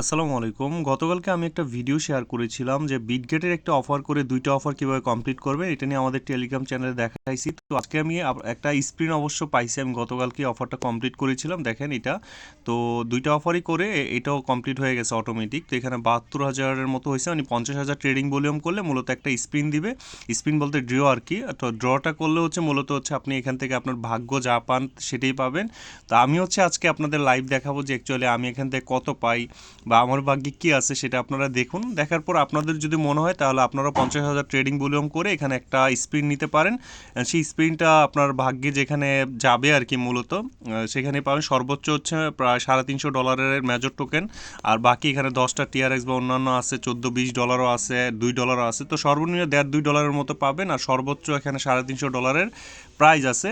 আসসালামু আলাইকুম। গতকালকে আমি একটা ভিডিও শেয়ার করেছিলাম যে বিটগেটের একটা অফার করে দুইটা অফার কীভাবে কমপ্লিট করবে, এটা নিয়ে আমাদের টেলিগ্রাম চ্যানেলে দেখাইছি। তো আজকে আমি একটা স্ক্রিন অবশ্য পাইছি, আমি গতকালকে অফারটা কমপ্লিট করেছিলাম, দেখেন এটা। তো দুইটা অফারই করে এটাও কমপ্লিট হয়ে গেছে অটোমেটিক তো এখানে বাহাত্তর হাজারের মতো হয়েছে মানে পঞ্চাশ হাজার ট্রেডিং ভলিউম করলে মূলত একটা স্পিন দিবে। স্পিন বলতে ড্র আর কি। তো ড্রটা করলে হচ্ছে মূলত হচ্ছে আপনি এখান থেকে আপনার ভাগ্য যা পান সেটাই পাবেন। তো আমি হচ্ছে আজকে আপনাদের লাইভ দেখাবো যে অ্যাকচুয়ালি আমি এখান থেকে কত পাই বা আমার ভাগ্যে কী আছে সেটা আপনারা দেখুন। দেখার পর আপনাদের যদি মনে হয় তাহলে আপনারা পঞ্চাশ হাজার ট্রেডিং ভলিউম করে এখানে একটা স্প্রিন নিতে পারেন। সেই স্প্রিনটা আপনার ভাগ্যে যেখানে যাবে আর কি মূলত সেখানে পাবেন সর্বোচ্চ হচ্ছে প্রায় সাড়ে তিনশো ডলারের মেজর টোকেন আর বাকি এখানে দশটা টিআরএক্স বা অন্যান্য আছে চোদ্দ বিশ ডলারও আছে, দুই ডলারও আছে। তো সর্বনিম্ন দেড় দুই ডলারের মতো পাবেন। আর সর্বোচ্চ এখানে সাড়ে তিনশো ডলারের প্রাইজ আছে।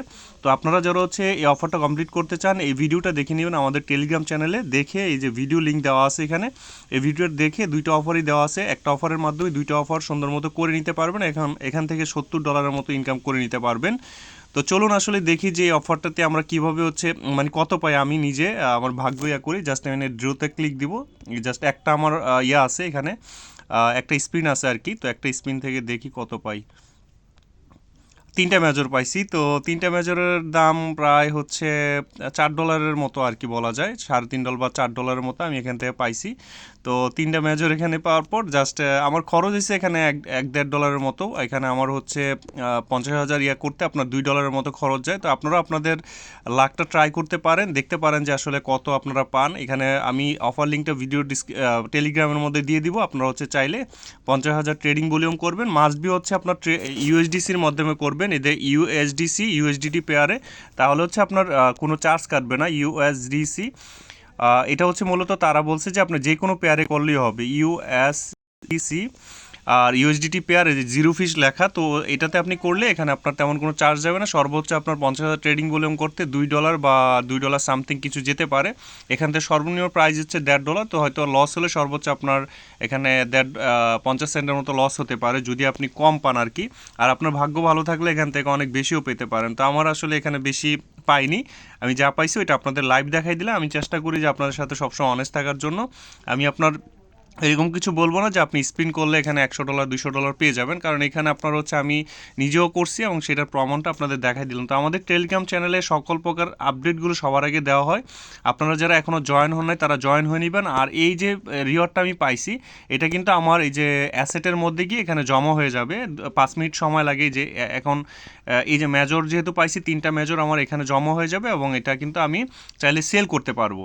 তো আপনারা যারা হচ্ছে এই অফারটা কমপ্লিট করতে চান, এই ভিডিওটা দেখে নেবেন আমাদের টেলিগ্রাম চ্যানেলে দেখে এই যে ভিডিও লিঙ্ক দেওয়া আছে এখানে, এই ভিডিওর দেখে দুইটা অফারই দেওয়া আছে। একটা অফারের মাধ্যমে দুইটা অফার সুন্দর মতো করে নিতে পারবেন, এখান এখান থেকে সত্তর ডলারের মতো ইনকাম করে নিতে পারবেন। তো চলুন আসলে দেখি যে এই অফারটাতে আমরা কীভাবে হচ্ছে মানে কত পাই আমি নিজে আমার ভাগ্য ইয়া করি। জাস্ট এখানে ড্রোতে ক্লিক দিব। জাস্ট একটা আমার ইয়া আছে এখানে একটা স্পিন আছে আর কি। তো একটা স্পিন থেকে দেখি কত পাই। তিনটা মেজর পাইছি। তো তিনটা মেজরের দাম প্রায় হচ্ছে চার ডলারের মতো আর কি বলা যায়। সাড়ে তিন ডলার বা চার ডলারের মতো আমি এখান থেকে পাইছি। তো তিনটা মেজর এখানে পাওয়ার পর জাস্ট আমার খরচ হয়েছে এখানে এক এক দেড় ডলারের মতো। এখানে আমার হচ্ছে পঞ্চাশ হাজার ইয়া করতে আপনার দুই ডলারের মতো খরচ যায়। তো আপনারা আপনাদের লাখটা ট্রাই করতে পারেন। দেখতে পারেন যে আসলে কত আপনারা পান। এখানে আমি অফার লিঙ্কটা ভিডিও ডিসক টেলিগ্রামের মধ্যে দিয়ে দিব। আপনারা হচ্ছে চাইলে পঞ্চাশ হাজার ট্রেডিং ভলিউম করবেন। মাস্ট বি হচ্ছে আপনার ইউএসডিসির মাধ্যমে করবেন। এদের ইউএসডিসি ইউএসডিটি পেয়ারে তাহলে হচ্ছে আপনার কোনো চার্জ কাটবে না ইউএসডিসি এটা হচ্ছে মূলত তারা বলছে যে আপনি যে কোনো পেয়ারে করলেই হবে ইউএসডিসি আর ইউএসডিটি পেয়ার জিরো ফিস লেখা, তো এটাতে আপনি করলে এখানে আপনার তেমন কোনো চার্জ যাবে না। সর্বোচ্চ আপনার পঞ্চাশ হাজার ট্রেডিং ভলিউম করতে দুই ডলার বা দুই ডলার সামথিং কিছু যেতে পারে। এখান থেকে সর্বনিম্ন প্রাইস হচ্ছে দেড় ডলার তো হয়তো লস হলে সর্বোচ্চ আপনার এখানে দেড় পঞ্চাশ সেন্টের মতো লস হতে পারে, যদি আপনি কম পান আর কি। আর আপনার ভাগ্য ভালো থাকলে এখান থেকে অনেক বেশিও পেতে পারেন। তো আমার আসলে এখানে বেশি পাইনি। আমি যা পাইছি ওইটা আপনাদের লাইভ দেখাই দিলে আমি চেষ্টা করি যে আপনাদের সাথে সবসময় অনেস্ট থাকার জন্য। আমি আপনার এরকম কিছু বলব না যে আপনি স্পিন করলে এখানে একশো ডলার দুশো ডলার পেয়ে যাবেন। কারণ এখানে আপনার হচ্ছে আমি নিজেও করছি এবং সেটার প্রমাণটা আপনাদের দেখাই দিলাম। তো আমাদের টেলিগ্রাম চ্যানেলে সকল প্রকার আপডেটগুলো সবার আগে দেওয়া হয়। আপনারা যারা এখনও জয়েন হন নাই, তারা জয়েন হয়ে নেবেন। আর এই যে রিওয়ার্ডটা আমি পাইছি, এটা কিন্তু আমার এই যে অ্যাসেটের মধ্যে গিয়ে এখানে জমা হয়ে যাবে। পাঁচ মিনিট সময় লাগে যে এখন এই যে মেজর যেহেতু পাইছি, তিনটা মেজর আমার এখানে জমা হয়ে যাবে এবং এটা কিন্তু আমি চাইলে সেল করতে পারব।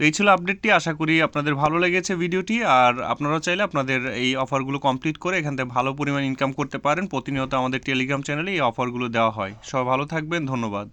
তো এই ছিল আপডেটটি আশা করি আপনাদের ভালো লেগেছে ভিডিওটি। আর আপনারাও চাইলে আপনাদের এই অফারগুলো কমপ্লিট করে এখান থেকে ভালো পরিমাণ ইনকাম করতে পারেন। প্রতিনিয়ত আমাদের টেলিগ্রাম চ্যানেলে এই অফারগুলো দেওয়া হয়। সবাই ভালো থাকবেন। ধন্যবাদ।